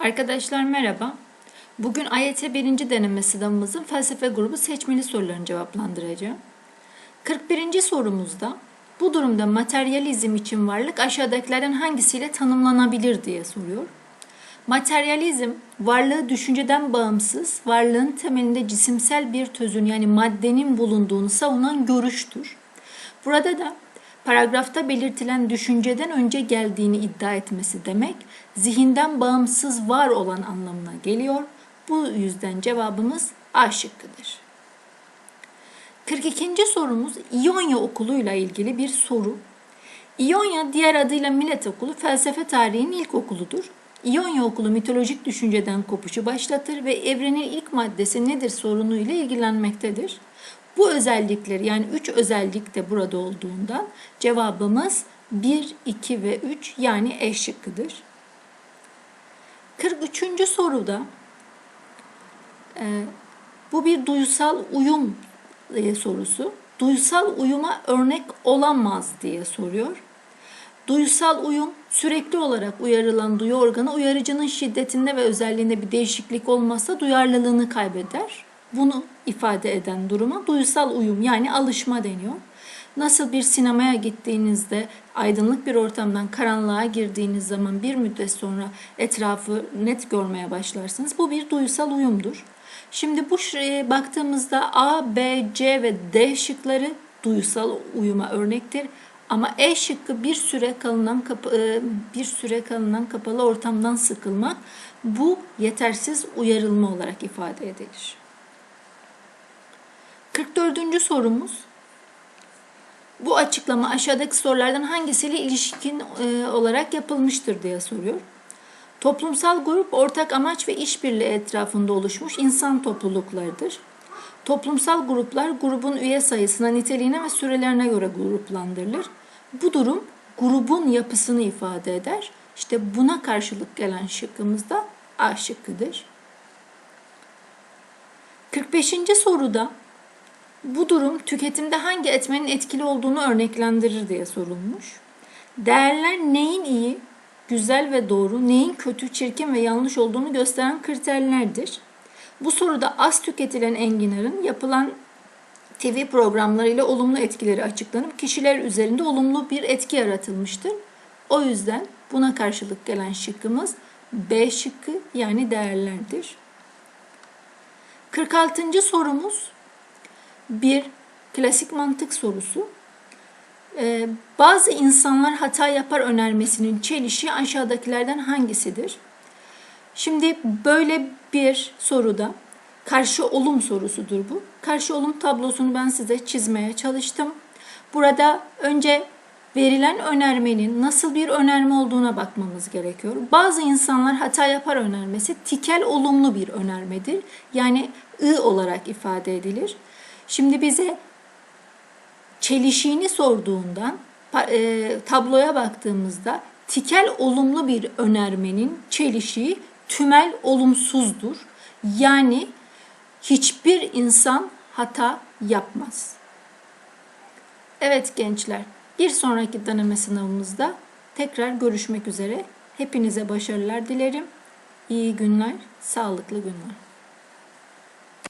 Arkadaşlar merhaba. Bugün AYT 1. deneme sınavımızın felsefe grubu seçmeli sorularını cevaplandıracağım. 41. sorumuzda bu durumda materyalizm için varlık aşağıdakilerden hangisiyle tanımlanabilir diye soruyor. Materyalizm varlığı düşünceden bağımsız, varlığın temelinde cisimsel bir tözün yani maddenin bulunduğunu savunan görüştür. Burada da paragrafta belirtilen düşünceden önce geldiğini iddia etmesi demek, zihinden bağımsız var olan anlamına geliyor. Bu yüzden cevabımız A şıkkıdır. 42. sorumuz İonya okuluyla ilgili bir soru. İonya diğer adıyla Millet Okulu felsefe tarihinin ilk okuludur. İonya okulu mitolojik düşünceden kopuşu başlatır ve evrenin ilk maddesi nedir sorunu ile ilgilenmektedir. Bu özellikleri yani üç özellik de burada olduğundan cevabımız 1, 2 ve 3 yani E şıkkıdır. 43. soruda e, bu bir duysal uyum e, sorusu. Duysal uyuma örnek olamaz diye soruyor. Duysal uyum sürekli olarak uyarılan duyu organı uyarıcının şiddetinde ve özelliğinde bir değişiklik olmazsa duyarlılığını kaybeder. Bunu ifade eden duruma duysal uyum yani alışma deniyor. Nasıl bir sinemaya gittiğinizde aydınlık bir ortamdan karanlığa girdiğiniz zaman bir müddet sonra etrafı net görmeye başlarsınız. Bu bir duysal uyumdur. Şimdi bu baktığımızda A, B, C ve D şıkları duysal uyuma örnektir. Ama E şıkkı bir süre kalınan kapı, bir süre kalınan kapalı ortamdan sıkılmak bu yetersiz uyarılma olarak ifade edilir. 44. sorumuz. Bu açıklama aşağıdaki sorulardan hangisiyle ilişkin e, olarak yapılmıştır diye soruyor. Toplumsal grup ortak amaç ve işbirliği etrafında oluşmuş insan topluluklarıdır. Toplumsal gruplar grubun üye sayısına, niteliğine ve sürelerine göre gruplandırılır. Bu durum grubun yapısını ifade eder. İşte buna karşılık gelen şıkkımız da A şıkkıdır. 45. soruda bu durum tüketimde hangi etmenin etkili olduğunu örneklendirir diye sorulmuş. Değerler neyin iyi, güzel ve doğru, neyin kötü, çirkin ve yanlış olduğunu gösteren kriterlerdir. Bu soruda az tüketilen enginarın yapılan TV programlarıyla olumlu etkileri açıklanıp kişiler üzerinde olumlu bir etki yaratılmıştır. O yüzden buna karşılık gelen şıkkımız B şıkkı yani değerlerdir. 46. sorumuz bir klasik mantık sorusu. Ee, bazı insanlar hata yapar önermesinin çelişi aşağıdakilerden hangisidir? Şimdi böyle bir soruda karşı olum sorusudur bu. Karşı olum tablosunu ben size çizmeye çalıştım. Burada önce verilen önermenin nasıl bir önerme olduğuna bakmamız gerekiyor. Bazı insanlar hata yapar önermesi tikel olumlu bir önermedir. Yani ı olarak ifade edilir. Şimdi bize çelişiğini sorduğundan e, tabloya baktığımızda tikel olumlu bir önermenin çelişiği tümel olumsuzdur. Yani hiçbir insan hata yapmaz. Evet gençler, bir sonraki deneme sınavımızda tekrar görüşmek üzere. Hepinize başarılar dilerim. İyi günler, sağlıklı günler.